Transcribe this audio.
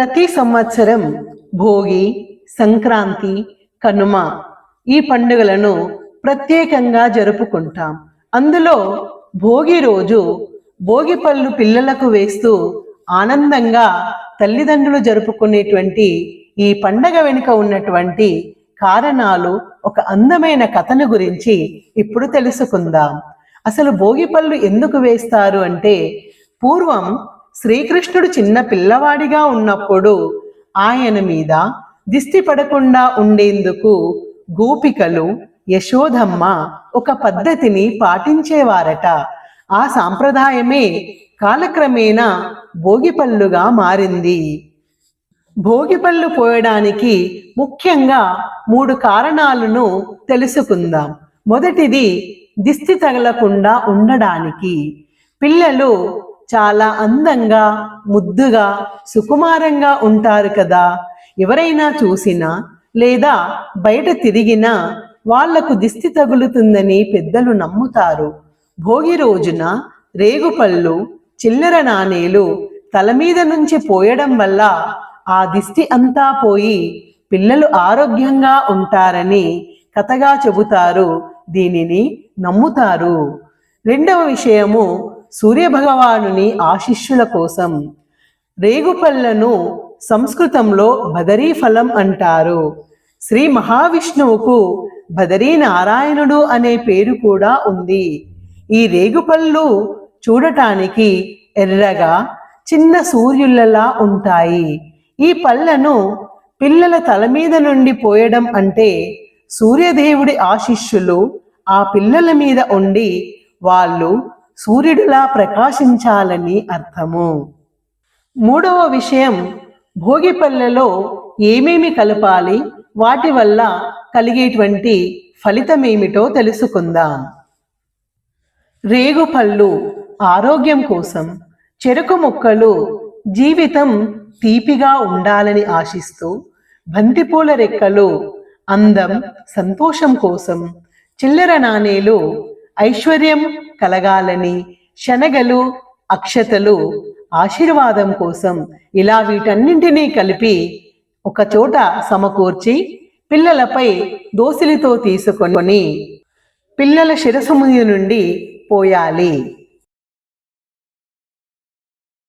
ప్రతి సంవత్సరం భోగి సంక్రాంతి కనుమ ఈ పండుగలను ప్రత్యేకంగా జరుపుకుంటాం. అందులో భోగి రోజు భోగి పళ్ళు పిల్లలకు వేస్తూ ఆనందంగా తల్లిదండ్రులు జరుపుకునేటువంటి ఈ పండగ వెనుక ఉన్నటువంటి కారణాలు ఒక అందమైన కథను గురించి ఇప్పుడు తెలుసుకుందాం. అసలు భోగి పళ్ళు ఎందుకు వేస్తారు అంటే పూర్వం శ్రీకృష్ణుడు చిన్న పిల్లవాడిగా ఉన్నప్పుడు ఆయన మీద దిష్టి పడకుండా ఉండేందుకు గోపికలు యశోధమ్మ ఒక పద్ధతిని పాటించేవారట. ఆ సాంప్రదాయమే కాలక్రమేణా భోగిపళ్ళుగా మారింది. భోగిపళ్ళు పోయడానికి ముఖ్యంగా మూడు కారణాలను తెలుసుకుందాం. మొదటిది దిష్టి తగలకుండా ఉండడానికి. పిల్లలు చాలా అందంగా ముద్దుగా సుకుమారంగా ఉంటారు కదా. ఎవరైనా చూసినా లేదా బయట తిరిగినా వాళ్ళకు దిష్టి తగులుతుందని పెద్దలు నమ్ముతారు. భోగి రోజున రేగుపళ్ళు చిల్లర నాణేలు తల మీద నుంచి పోయడం వల్ల ఆ దిష్టి అంతా పోయి పిల్లలు ఆరోగ్యంగా ఉంటారని కథగా చెబుతారు. దీనిని నమ్ముతారు. రెండవ విషయము సూర్యభగవానుని ఆశిష్యుల కోసం రేగుపళ్ళను సంస్కృతంలో బదరీ ఫలం అంటారు. శ్రీ మహావిష్ణువుకు బదరీ నారాయణుడు అనే పేరు కూడా ఉంది. ఈ రేగుపళ్ళు చూడటానికి ఎర్రగా చిన్న సూర్యులలా ఉంటాయి. ఈ పళ్ళను పిల్లల తల మీద నుండి పోయడం అంటే సూర్యదేవుడి ఆశిష్యులు ఆ పిల్లల మీద ఉండి వాళ్ళు సూర్యుడిలా ప్రకాశించాలని అర్థము. మూడవ విషయం భోగిపల్లెలో ఏమేమి కలపాలి? వాటి వల్ల కలిగేటువంటి ఫలితమేమిటో తెలుసుకుందాం. రేగుపళ్ళు ఆరోగ్యం కోసం చెరుకు ముక్కలు జీవితం తీపిగా ఉండాలని ఆశిస్తూ బంతిపూల రెక్కలు అందం సంతోషం కోసం చిల్లర నాణేలు ఐశ్వర్యం కలగాలని శనగలు అక్షతలు ఆశీర్వాదం కోసం ఇలా వీటన్నింటినీ కలిపి ఒక చోట సమకూర్చి పిల్లలపై దోసిలితో తీసుకొని పిల్లల శిరసు నుండి పోయాలి.